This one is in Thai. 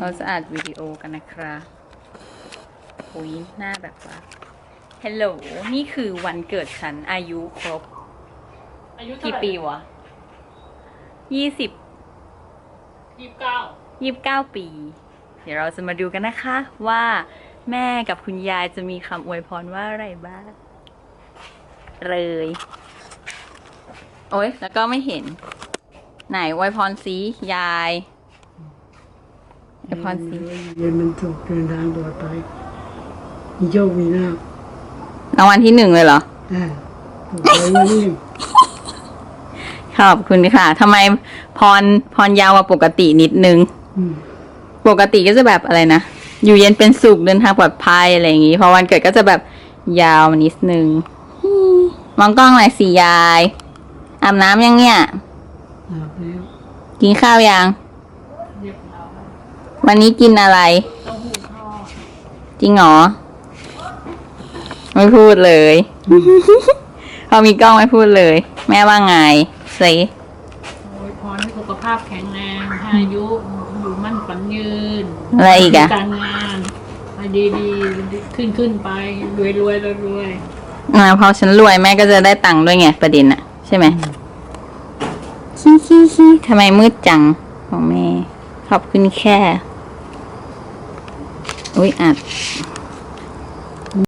เราจะอัดวิดีโอกันนะครับอุ้ยหน้าแบบว่าฮัลโหลนี่คือวันเกิดฉันอายุครบ อายุกี่ปีวะยี่สิบยี่สิบเก้ายี่สิบเก้าปี เดี๋ยวเราจะมาดูกันนะคะว่าแม่กับคุณยายจะมีคำอวยพรว่าอะไรบ้าง เลย โอ๊ย แล้วก็ไม่เห็น ไหนอวยพรสียาย อวยพรสีเย็นมันสุขเดินทางปลอดภัยมีโชคมีลาภรางวัลที่หนึ่งเลยเหรออ่าถูกใจวันนี้ขอบคุณค่ะทำไมพรพรยาวกว่าปกตินิดนึง อืมปกติก็จะแบบอะไรนะ อยู่เย็นเป็นสุขเดินทางปลอดภัยอะไรอย่างงี้ พอวันเกิดก็จะแบบยาวมานิดนึงอืมมองกล้องหน่อยสิยายอาบน้ำยังเนี่ย อาบแล้วกินข้าวยังเรียบร้อย วันนี้กินอะไรเต้าหู้ทอดจริงเหรอ ไม่พูดเลย พอมีกล้องไม่พูดเลย แม่ว่าไงสิโอ้ยพรให้สุขภาพแข็งแรงให้อายุอยู่มั่นขวัญยืนอะไรอีกอะการงานให้ดีๆขึ้นขึ้นไปรวยรวยรวยรวยอ่าพอฉันรวยแม่ก็จะได้ตังค์ด้วยไงประเด็นอะใช่ไหมขี้ขี้ขี้ทำไมมืดจังของแม่ขอบคุณแค่ อุ้ยอัด